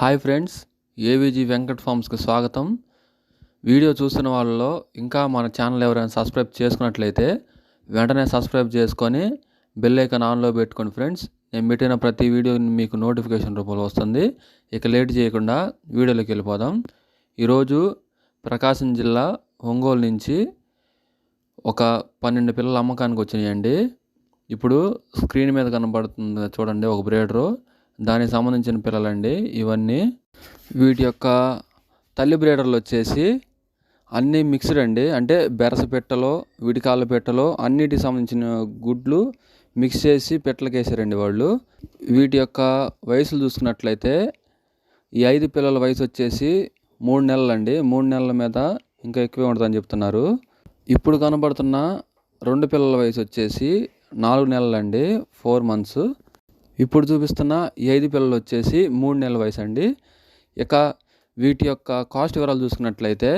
Hi friends AVG Venkat ఫార్మ్స్కి స్వాగతం. Video చూస్తున్న వాళ్ళలో ఇంకా మన ఛానల్ ఎవరైనా సబ్స్క్రైబ్ చేసుకున్నట్లయితే వెంటనే సబ్స్క్రైబ్ చేసుకొని బెల్ ఐకాన్ ఆన్లో పెట్టుకోండి ఫ్రెండ్స్. నేను పెట్టిన ప్రతి వీడియో మీకు నోటిఫికేషన్ రూపంలో వస్తుంది. ఇక లేట్ చేయకుండా వీడియోలోకి వెళ్ళిపోదాం. ఈరోజు ప్రకాశం జిల్లా ఒంగోలు నుంచి ఒక పన్నెండు పిల్లల అమ్మకానికి వచ్చినాయండి. ఇప్పుడు స్క్రీన్ మీద కనబడుతుంది చూడండి ఒక బ్రేడరు. దానికి సంబంధించిన పిల్లలండి. ఇవన్నీ వీటి యొక్క తల్లి బ్రేడర్లు వచ్చేసి అన్నీ మిక్స్డ్ అండి. అంటే బెరస పెట్టలో విడికాళ్ళ పెట్టలో అన్నిటికి సంబంధించిన గుడ్లు మిక్స్ చేసి పెట్టలకి వేసారండి వాళ్ళు. వీటి యొక్క వయసులు చూసుకున్నట్లయితే ఈ ఐదు పిల్లల వయసు వచ్చేసి మూడు నెలలు అండి మూడు నెలల మీద ఇంకా ఎక్కువే ఉంటుందని చెప్తున్నారు. ఇప్పుడు కనబడుతున్న రెండు పిల్లల వయసు వచ్చేసి నాలుగు నెలలండి. Four months. ఇప్పుడు చూపిస్తున్న ఈ ఐదు పిల్లలు వచ్చేసి మూడు నెలల వయసు అండి. ఇక వీటి యొక్క కాస్ట్ వివరాలు చూసుకున్నట్లయితే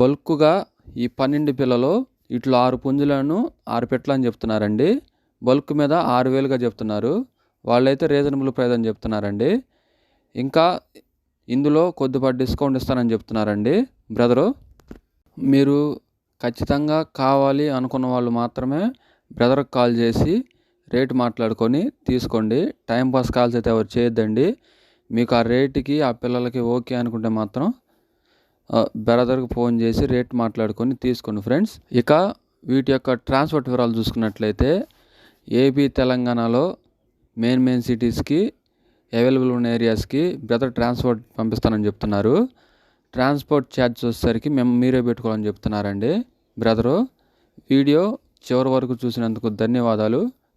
బల్క్గా ఈ పన్నెండు పిల్లలు ఇట్లా ఆరు పుంజులను ఆరు పెట్టలు అని చెప్తున్నారండి. బల్క్ మీద ఆరు వేలుగా చెప్తున్నారు. వాళ్ళైతే రీజనబుల్ ప్రైస్ అని చెప్తున్నారండి. ఇంకా ఇందులో కొద్దిపాటి డిస్కౌంట్ ఇస్తానని చెప్తున్నారండి. బ్రదరు మీరు ఖచ్చితంగా కావాలి అనుకున్న వాళ్ళు మాత్రమే బ్రదర్కి కాల్ చేసి రేటు మాట్లాడుకొని తీసుకోండి. టైంపాస్ కాల్స్ అయితే ఎవరు చేయొద్దండి. మీకు ఆ రేటుకి ఆ పిల్లలకి ఓకే అనుకుంటే మాత్రం బ్రదర్కి ఫోన్ చేసి రేట్ మాట్లాడుకొని తీసుకోండి ఫ్రెండ్స్ ఇక వీటి యొక్క ట్రాన్స్పోర్ట్ వివరాలు చూసుకున్నట్లయితే ఏపీ తెలంగాణలో మెయిన్ మెయిన్ సిటీస్కి అవైలబుల్ ఉన్న ఏరియాస్కి బ్రదర్ ట్రాన్స్పోర్ట్ పంపిస్తానని చెప్తున్నారు. ట్రాన్స్పోర్ట్ ఛార్జ్ వచ్చేసరికి మేము మీరే పెట్టుకోవాలని చెప్తున్నారండి. బ్రదరు వీడియో చివరి వరకు చూసినందుకు ధన్యవాదాలు.